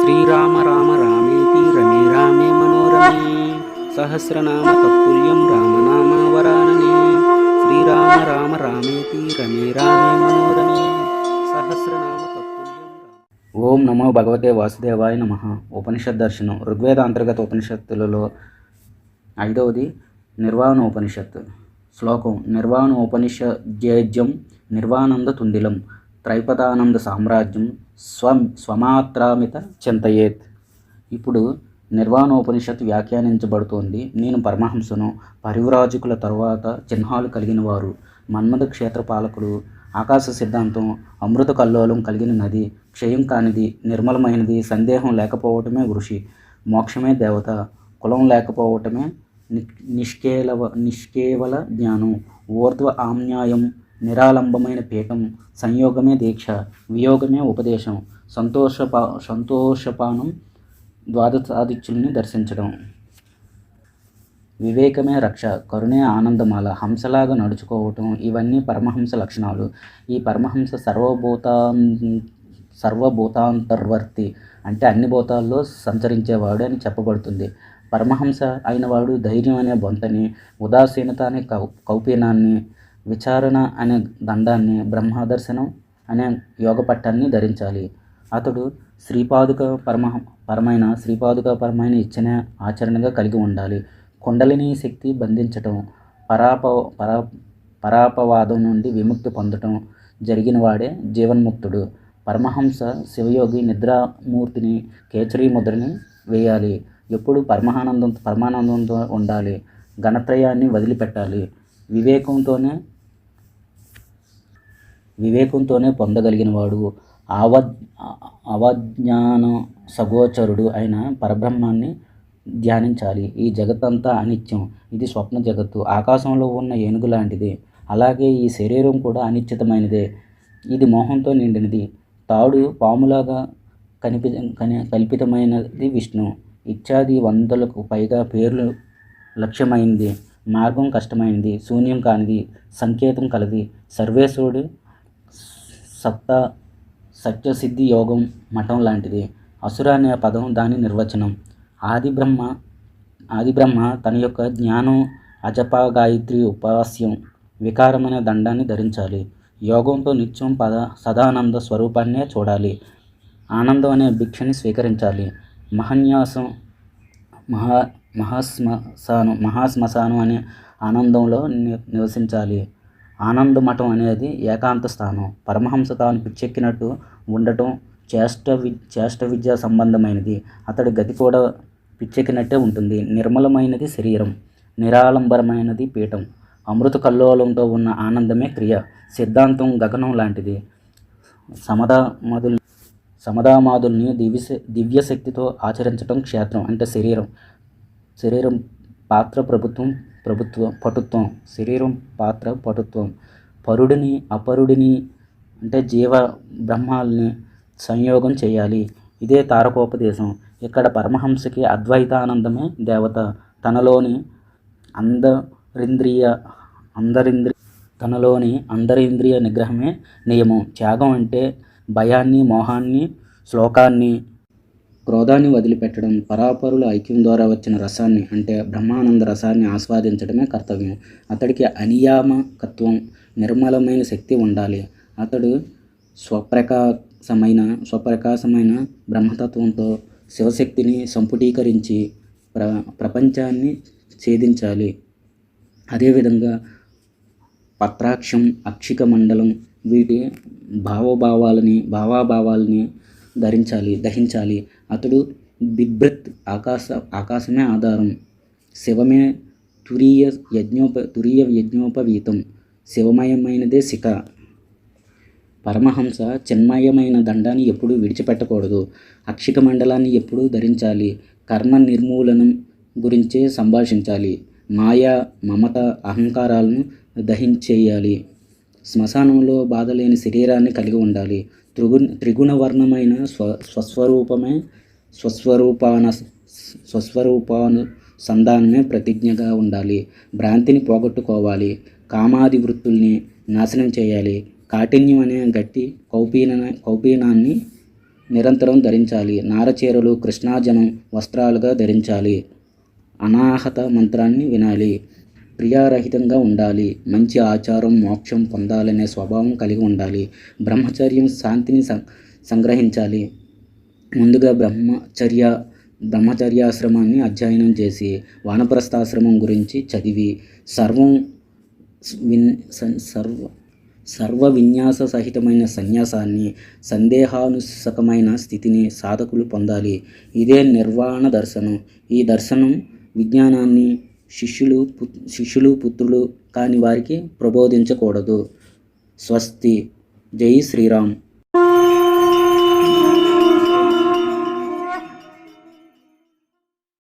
శ్రీరామ రామ రామేతి రమే రామే మనోరమే. సహస్రనామ తత్తుల్యం రామనామ వరాననే. శ్రీరామ రామ రామేతి రమే రామే మనోరమే. సహస్రనామ ఓం నమో భగవతే వాసుదేవాయ నమ. ఉపనిషత్ దర్శనం. ఋగ్వేద అంతర్గత ఉపనిషత్తులలో ఐదవది నిర్వాణ ఉపనిషత్తు శ్లోకం నిర్వాణ జేజ్యం నిర్వానంద తుండిలం త్రైపదానంద సామ్రాజ్యం స్వ స్వమాత్రామిత చింతయేత్. ఇప్పుడు నిర్వాణోపనిషత్తు వ్యాఖ్యానించబడుతోంది. నేను పరమహంసను పరివ్రాజకుల తర్వాత చిహ్నాలు కలిగిన వారు మన్మథ క్షేత్ర పాలకుడు ఆకాశ సిద్ధాంతం అమృత కల్లోలం కలిగిన నది క్షయం కానిది నిర్మలమైనది సందేహం లేకపోవటమే ఋషి మోక్షమే దేవత కులం లేకపోవటమే నిష్కేలవ నిష్కేవల జ్ఞానం ఊర్ధ్వ ఆమ్న్యాయం నిరాలంబమైన పీఠం సంయోగమే దీక్ష వియోగమే ఉపదేశం సంతోషపా సంతోషపానం ద్వాదశాదిత్యుల్ని దర్శించడం. వివేకమే రక్ష కరుణే ఆనందమాల హంసలాగా నడుచుకోవటం ఇవన్నీ పరమహంస లక్షణాలు. ఈ పరమహంస సర్వభూతా సర్వభూతాంతర్వర్తి అంటే అన్ని భూతాల్లో సంచరించేవాడు అని చెప్పబడుతుంది. పరమహంస అయినవాడు ధైర్యం అనే బొంతని ఉదాసీనత అనే కౌ కౌపీనాన్ని విచారణ అనే దండాన్ని బ్రహ్మదర్శనం అనే యోగ పట్టాన్ని ధరించాలి. అతడు శ్రీపాదుక పరమ పరమైన శ్రీపాదుక పరమైన ఇచ్చిన ఆచరణగా కలిగి ఉండాలి. కుండలిని శక్తి బంధించటం పరాప పరా పరాపవాదం నుండి విముక్తి పొందటం జరిగిన వాడే జీవన్ముక్తుడు. పరమహంస శివయోగి నిద్రామూర్తిని కేచరీ ముద్రని వేయాలి. ఎప్పుడు పరమానందం పరమానందంతో ఉండాలి. గణత్రయాన్ని వదిలిపెట్టాలి. వివేకంతోనే వివేకంతోనే పొందగలిగిన వాడు ఆవ అవజ్ఞాన సగోచరుడు అయిన పరబ్రహ్మాన్ని ధ్యానించాలి. ఈ జగత్తంతా అనిత్యం. ఇది స్వప్న జగత్తు. ఆకాశంలో ఉన్న ఏనుగు లాంటిది అలాగే ఈ శరీరం కూడా అనిశ్చితమైనదే. ఇది మోహంతో నిండినది. తాడు పాములాగా కనిపి కని కల్పితమైనది విష్ణు. ఇత్యాది వందలకు పైగా పేర్లు లక్ష్యమైంది. మార్గం కష్టమైనది శూన్యం కానిది. సంకేతం కలది. సర్వేశ్వరుడు సప్త సత్యసిద్ధి యోగం మఠం లాంటిది. అసుర అనే పదం దాని నిర్వచనం. ఆది బ్రహ్మ ఆది బ్రహ్మ తన యొక్క జ్ఞానం అజప గాయత్రి ఉపాస్యం వికారమైన దండాన్ని ధరించాలి. యోగంతో నిత్యం పద సదానంద స్వరూపాన్నే చూడాలి. ఆనందం అనే భిక్షని స్వీకరించాలి. మహన్యాసం మహా మహాశ్మశానం మహాశ్మశానం అనే ఆనందంలో ని నివసించాలి. ఆనంద మఠం అనేది ఏకాంత స్థానం. పరమహంస తాను పిచ్చెక్కినట్టు ఉండటం చేష్ట వి చేష్ట విద్యా సంబంధమైనది. అతడి గతి కూడా పిచ్చెక్కినట్టే ఉంటుంది. నిర్మలమైనది శరీరం. నిరాలంబరమైనది పీఠం. అమృత కల్లోలంతో ఉన్న ఆనందమే క్రియ. సిద్ధాంతం గగనం లాంటిది. సమదామాదుల్ సమదామాదుల్ని దివ్య దివ్యశక్తితో ఆచరించటం క్షేత్రం అంటే శరీరం. శరీరం పాత్ర ప్రభుత్వం ప్రభుత్వం పటుత్వం శరీరం పాత్ర పటుత్వం. పరుడిని అపరుడిని అంటే జీవ బ్రహ్మాల్ని సంయోగం చేయాలి. ఇదే తారకోపదేశం. ఇక్కడ పరమహంసకి అద్వైతానందమే దేవత. తనలోని అందరింద్రియ అందరింద్రియ తనలోని అందరింద్రియ నిగ్రహమే నియమం. త్యాగం అంటే భయాన్ని మోహాన్ని శ్లోకాన్ని క్రోధాన్ని వదిలిపెట్టడం పరాపరుల ఐక్యం ద్వారా వచ్చిన రసాన్ని అంటే బ్రహ్మానంద రసాన్ని ఆస్వాదించడమే కర్తవ్యం. అతడికి అనియామకత్వం నిర్మలమైన శక్తి ఉండాలి. అతడు స్వప్రకాశమైన స్వప్రకాశమైన బ్రహ్మతత్వంతో శివశక్తిని సంపుటీకరించి ప్ర ప్రపంచాన్ని ఛేదించాలి. అదేవిధంగా పత్రాక్షం అక్షిక మండలం వీటి భావోభావాలని భావాభావాలని ధరించాలి దహించాలి. అతడు బిబ్రత్ ఆకాశ ఆకాశమే ఆధారం. శివమే తురీయ యజ్ఞోప తురీయ యజ్ఞోపవీతం. శివమయమైనదే శిఖ. పరమహంస చిన్మయమైన దండాన్ని ఎప్పుడూ విడిచిపెట్టకూడదు. అక్షిక మండలాన్ని ఎప్పుడూ ధరించాలి. కర్మ నిర్మూలనం గురించే సంభాషించాలి. మాయ మమత అహంకారాలను దహించేయాలి. శ్మశానంలో బాధలేని శరీరాన్ని కలిగి ఉండాలి. త్రిగు త్రిగుణవర్ణమైన స్వ స్వస్వరూపమే స్వస్వరూపాన స్వస్వరూపాను సంధానమే ప్రతిజ్ఞగా ఉండాలి. భ్రాంతిని పోగొట్టుకోవాలి. కామాది వృత్తుల్ని నాశనం చేయాలి. కాఠిన్యం అనే గట్టి కౌపీన కౌపీనాన్ని నిరంతరం ధరించాలి. నారచీరలు కృష్ణాజనం వస్త్రాలుగా ధరించాలి. అనాహత మంత్రాన్ని వినాలి. క్రియారహితంగా ఉండాలి. మంచి ఆచారం మోక్షం పొందాలనే స్వభావం కలిగి ఉండాలి. బ్రహ్మచర్యం శాంతిని సం సంగ్రహించాలి. ముందుగా బ్రహ్మచర్య బ్రహ్మచర్యాశ్రమాన్ని అధ్యయనం చేసి వానప్రస్థాశ్రమం గురించి చదివి సర్వం విన్ సర్వ సర్వ విన్యాస సహితమైన సన్యాసాన్ని సందేహానుసకమైన స్థితిని సాధకులు పొందాలి. ఇదే నిర్వాణ దర్శనం. ఈ దర్శనం విజ్ఞానాన్ని శిష్యులు పు శిష్యులు పుత్రులు కాని వారికి ప్రబోధించకూడదు. స్వస్తి. జై శ్రీరామ్.